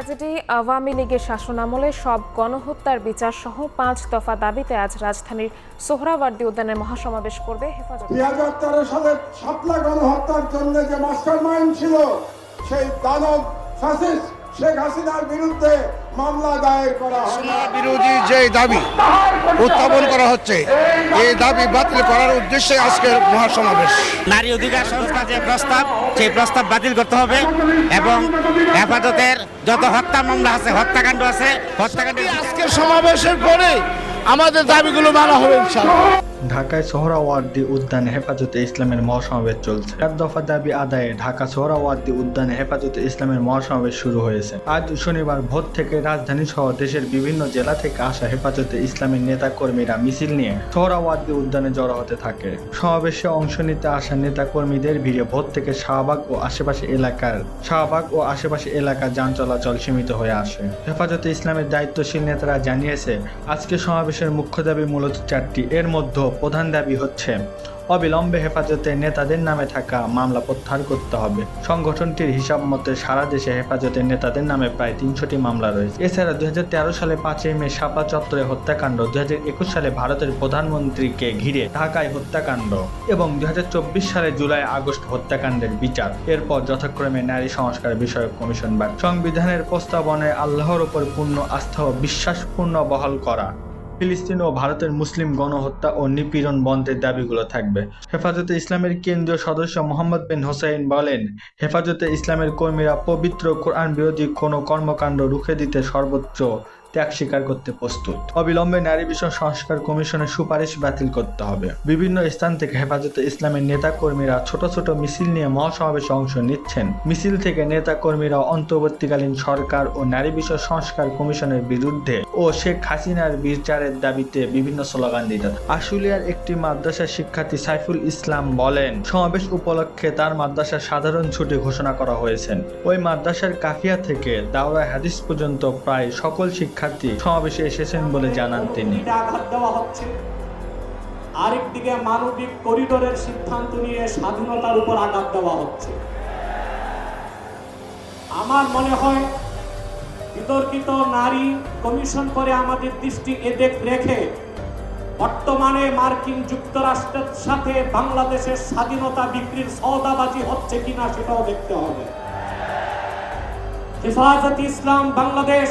Tragedy Awami লীগের শাসনামলে সব গণহত্যার বিচার সহ পাঁচ দফা দাবিতে আজ রাজধানীর সোহরাওয়ার্দী উদ্যানে মহাসমাবেশ করবে হেফাজত। সালে সাপলা গণহত্যার জন্য যে ছিল, সেই দানব শেখ হাসিনার বিরুদ্ধে মামলা দায়ের করা বিরোধী যে দাবি উত্থাপন করা হচ্ছে এই দাবি বাতিল করার উদ্দেশ্যে আজকের মহাসমাবেশ। নারী অধিকার সংস্কার যে প্রস্তাব সেই প্রস্তাব বাতিল করতে হবে এবং হেফাজতের যত হত্যা মামলা আছে হত্যাকাণ্ড আছে হত্যাকাণ্ডের আজকের সমাবেশের পরে আমাদের দাবিগুলো মানা হবে ইনশাআল্লাহ। ঢাকায় সোহরাওয়ার্দী উদ্যানে হেফাজতে ইসলামের মহাসমাবেশ চলছে। এক দফা দাবি আদায়ে ঢাকা সোহরাওয়ার্দী উদ্যানে হেফাজতে ইসলামের মহাসমাবেশ শুরু হয়েছে। আজ শনিবার ভোর থেকে রাজধানী সহ দেশের বিভিন্ন জেলা থেকে আসা হেফাজতে ইসলামের নেতা কর্মীরা মিছিল নিয়ে সোহরাওয়ার্দী উদ্যানে জড়ো হতে থাকে। সমাবেশে অংশ নিতে আসা নেতা কর্মীদের ভিড়ে ভোর থেকে শাহবাগ ও আশেপাশে এলাকার শাহবাগ ও আশেপাশে এলাকার যান চলাচল সীমিত হয়ে আসে। হেফাজতে ইসলামের দায়িত্বশীল নেতারা জানিয়েছে, আজকে সমাবেশের মুখ্য দাবি মূলত চারটি। এর মধ্যে প্রধান দাবি হচ্ছে, অবিলম্বে হেফাজতের নেতাদের নামে থাকা মামলা প্রত্যাহার করতে হবে। সংগঠনটির হিসাব মতে সারা দেশে হেফাজতের নেতাদের নামে প্রায় তিনশোটি মামলা রয়েছে। এছাড়া দুই সালে পাঁচই মে শাপা চত্বরে হত্যাকাণ্ড দু হাজার একুশ সালে ভারতের প্রধানমন্ত্রীকে ঘিরে ঢাকায় হত্যাকাণ্ড এবং দুই হাজার চব্বিশ সালে জুলাই আগস্ট হত্যাকাণ্ডের বিচার। এরপর যথাক্রমে নারী সংস্কার বিষয়ক কমিশন বা সংবিধানের প্রস্তাবনায় আল্লাহর উপর পূর্ণ আস্থা ও বিশ্বাসপূর্ণ বহাল করা। ফিলিস্তিন ও ভারতের মুসলিম গণহত্যা ও নিপীড়ন বন্ধের দাবিগুলো থাকবে। হেফাজতে ইসলামের কেন্দ্রীয় সদস্য মোহাম্মদ বিন হোসাইন বলেন, হেফাজতে ইসলামের কর্মীরা পবিত্র কোরআন বিরোধী কোনো কর্মকাণ্ড রুখে দিতে সর্বোচ্চ ত্যাগ স্বীকার করতে প্রস্তুত। অবিলম্বে নারী বিষয় সংস্কার কমিশনের সুপারিশ বাতিল করতে হবে। বিভিন্ন স্থান থেকে হেফাজতে ইসলামের নেতা কর্মীরা ছোট ছোট মিছিল নিয়ে মহাসমাবেশে অংশ নিচ্ছেন। মিছিল থেকে নেতা কর্মীরা অন্তর্বর্তীকালীন সরকার ও নারী বিষয় সংস্কার কমিশনের বিরুদ্ধে ও শেখ হাসিনার বিচারের দাবিতে বিভিন্ন স্লোগান দিতে। আশুলিয়ার একটি মাদ্রাসার শিক্ষার্থী সাইফুল ইসলাম বলেন, সমাবেশ উপলক্ষে তার মাদ্রাসার সাধারণ ছুটি ঘোষণা করা হয়েছে। ওই মাদ্রাসার কাফিয়া থেকে দাওরা হাদিস পর্যন্ত প্রায় সকল শিক্ষার্থী সমাবেশে এসেছেন বলে জানান তিনি। আঘাত দেওয়া আরেকদিকে মানবিক করিডোরের সিদ্ধান্ত নিয়ে স্বাধীনতার উপর আঘাত দেওয়া হচ্ছে। আমার মনে হয় বিতর্কিত নারী কমিশন করে আমাদের দৃষ্টি এদিক রেখে বর্তমানে মার্কিন যুক্তরাষ্ট্রের সাথে বাংলাদেশের স্বাধীনতা বিক্রির সৌদাবাজি হচ্ছে কিনা সেটাও দেখতে হবে। হেফাজত ইসলাম বাংলাদেশ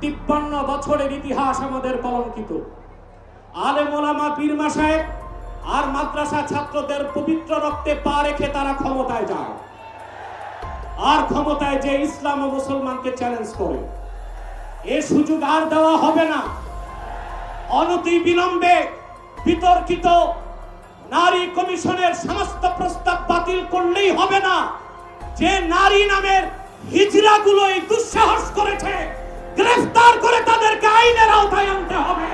তিপ্পান্ন বছরের ইতিহাস আমাদের কলঙ্কিত। আলেম মোলামা পীর মাসায়েব আর মাদ্রাসা ছাত্রদের পবিত্র রক্তে পা রেখে তারা ক্ষমতায় যায়। আর ক্ষমতায় যে ইসলাম ও মুসলমানকে চ্যালেঞ্জ করে। এ সুযোগ আর দেওয়া হবে না। অনতি বিলম্বে বিতর্কিত নারী কমিশনের সমস্ত প্রস্তাব বাতিল করলেই হবে না। যে নারী নামের হিজড়াগুলো এই দুঃসাহস করেছে। গ্রেফতার করে তাদেরকে আইনের আওতায় আনতে হবে।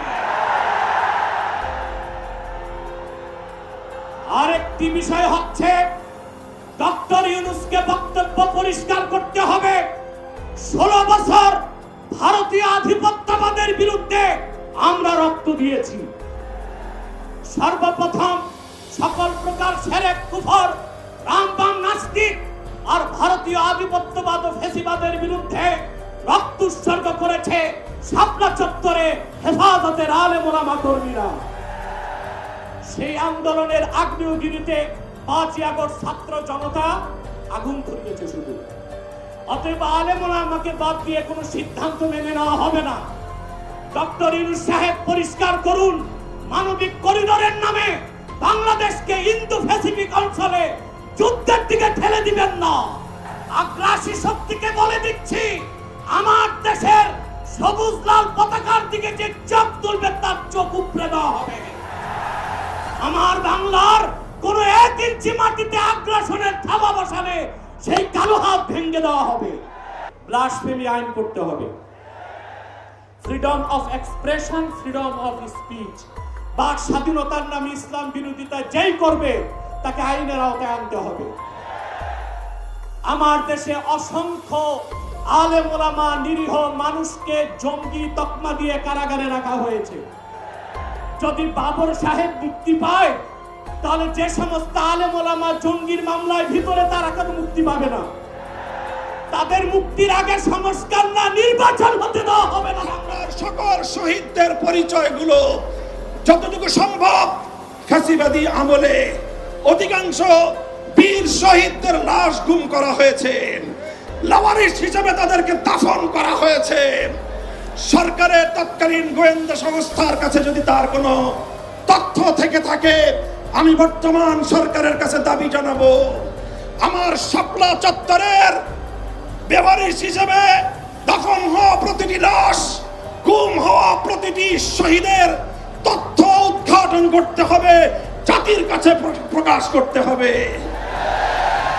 আরেকটি বিষয় হচ্ছে, ডক্টর ইউনুসকে বক্তব্য পরিষ্কার করতে হবে। ষোলো বছর ভারতীয় আধিপত্যবাদের বিরুদ্ধে আমরা রক্ত দিয়েছি। সর্বপ্রথম সকল প্রকার সেরেক, কুফর, রামবাম, নাস্তিক আর ভারতীয় আধিপত্যবাদ ও ফেসিবাদের বিরুদ্ধে রক্ত উৎসর্গ করেছে শাপলা চত্বরে হেফাজতের আলে মোলামা কর্মীরা। সেই আন্দোলনের আগ্নেয়গিরিতে পাঁচই আগস্ট ছাত্র জনতা আগুন শুধু। অতএব বাদ দিয়ে কোনো সিদ্ধান্ত মেনে নেওয়া হবে না। ডক্টর ইউনুস সাহেব পরিষ্কার করুন, মানবিক করিডোরের নামে বাংলাদেশকে ইন্দো প্যাসিফিক অঞ্চলে যুদ্ধের দিকে ঠেলে দিবেন না। আগ্রাসী শক্তিকে বলে দিচ্ছি আমার দেশের সবুজ লাল পতাকার দিকে যে চোখ তুলবে, তার চোখ উপড়ে দেওয়া হবে। আমার বাংলার কোন এক ইঞ্চি মাটিতে আগ্রাসনের থাবা বসালে সেই কালো হাত ভেঙে দেওয়া হবে। ব্লাসফেমি আইন করতে হবে। Freedom of expression freedom of speech বাক স্বাধীনতার নামে ইসলাম বিরোধিতা যেই করবে, তাকে আইনের আওতায় আনতে হবে। আমার দেশে অসংখ্য আলেম ওলামা, নিরীহ মানুষকে জঙ্গি তকমা দিয়ে কারাগারে রাখা হয়েছে। যদি বাবর সাহেব মুক্তি পায়, তাহলে যে সমস্ত আলেম ওলামা জঙ্গির মামলায় ভিতরে তারা কেন মুক্তি পাবে না। তাদের মুক্তির আগে সংস্কার না, নির্বাচন হতে দেওয়া হবে না। সকল শহীদদের পরিচয়গুলো যতটুকু সম্ভব ফ্যাসিবাদী আমলে, অধিকাংশ বীর শহীদদের লাশ গুম করা হয়েছে। লাওয়ারিস হিসেবে তাদেরকে দাফন করা হয়েছে। সরকারের তৎকালীন গোয়েন্দা সংস্থার কাছে যদি তার কোনো তথ্য থেকে থাকে, আমি বর্তমান সরকারের কাছে দাবি জানাব, আমার শাপলা চত্বরের বেওয়ারিশ হিসেবে দফন হওয়া প্রতিটি লাশ, গুম হওয়া প্রতিটি শহীদের তথ্য উদ্ঘাটন করতে হবে, জাতির কাছে প্র- প্রকাশ করতে হবে।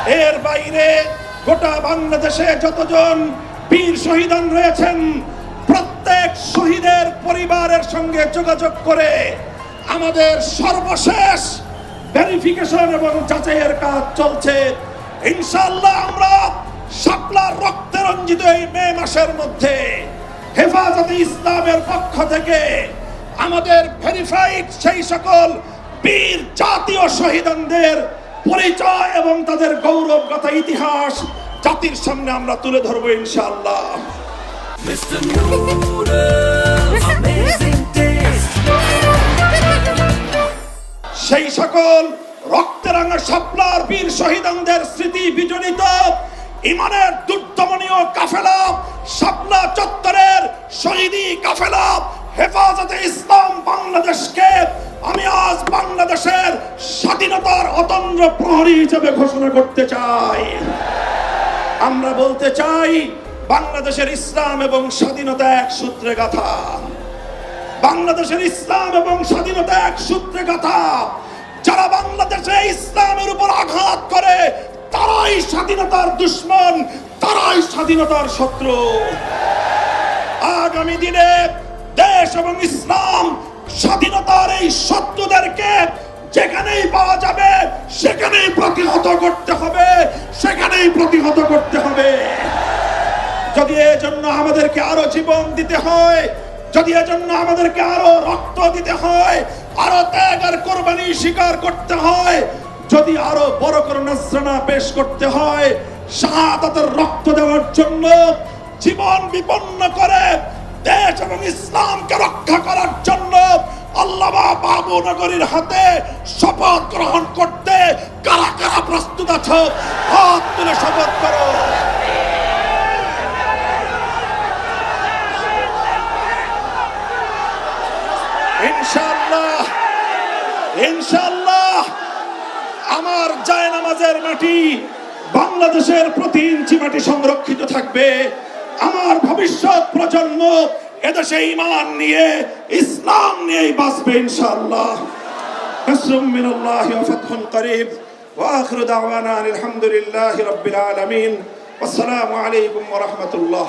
এর বাইরে গোটা বাংলাদেশে যতজন বীর শহীদান রয়েছেন, প্রত্যেক শহীদের পরিবারের সঙ্গে যোগাযোগ করে আমাদের সর্বশেষ ভেরিফিকেশন এবং যাচাইয়ের কাজ চলছে। ইনশাআল্লাহ আমরা শাপলার রক্তে রঞ্জিত এই মে মাসের মধ্যে হেফাজতে ইসলামের পক্ষ থেকে আমাদের ভেরিফাইড সেই সকল বীর জাতীয় শহীদদের পরিচয় এবং তাদের গৌরবগাথা ইতিহাস জাতির সামনে আমরা তুলে ধরবো ইনশাআল্লাহ. সেই সকল রক্তরাঙা শাপলার বীর শহীদদের স্মৃতি বিজড়িত ইমানের দুর্দমনীয় কাফেলা শাপলা চত্বরের শহীদি কাফেলা হেফাজতে ইসলাম বাংলাদেশকে আমি অতন্দ্র প্রহরী হিসেবে ঘোষণা করতে চাই। আমরা বলতে চাই, বাংলাদেশের ইসলাম এবং স্বাধীনতা এক সূত্রে গাথা। বাংলাদেশের ইসলাম এবং স্বাধীনতা এক সূত্রে কথা যারা বাংলাদেশে ইসলামের উপর আঘাত করে, তারাই স্বাধীনতার দুশ্মন, তারাই স্বাধীনতার শত্রু। আগামী দিনে দেশ এবং ইসলাম স্বাধীনতার এই শত্রুদেরকে যেখানেই পাওয়া যাবে, সেখানেই প্রতিহত করতে হবে, সেখানেই প্রতিহত করতে হবে। যদি এজন্য আমাদেরকে আরও জীবন দিতে হয়, যদি এজন্য আমাদেরকে আরও রক্ত দিতে হয়, আরও ত্যাগ আর কোরবানি স্বীকার করতে হয়, যদি আরও বড় করে নজরানা পেশ করতে হয়, শাহাদাতের রক্ত দেওয়ার জন্য জীবন বিপন্ন করে, দেশ এবং ইসলামকে রক্ষা করার জন্য আল্লামা বাবু নগরীর হাতে শপথ গ্রহণ করতে কারা কারা প্রস্তুত আছো? হাত তুলে শপথ করো। ইনশাআল্লাহ ইনশাআল্লাহ, আমার জায়নামাজের মাটি বাংলাদেশের প্রতি ইঞ্চি মাটি সংরক্ষিত থাকবে। আমার ভবিষ্যৎ প্রজন্ম এদেশে ইমান নিয়ে ইসলাম নিয়েই বাঁচবে ইনশাআল্লাহ نصر من الله وفتح قريب واخر دعوانا أن الحمد لله رب العالمين والسلام عليكم ورحمه الله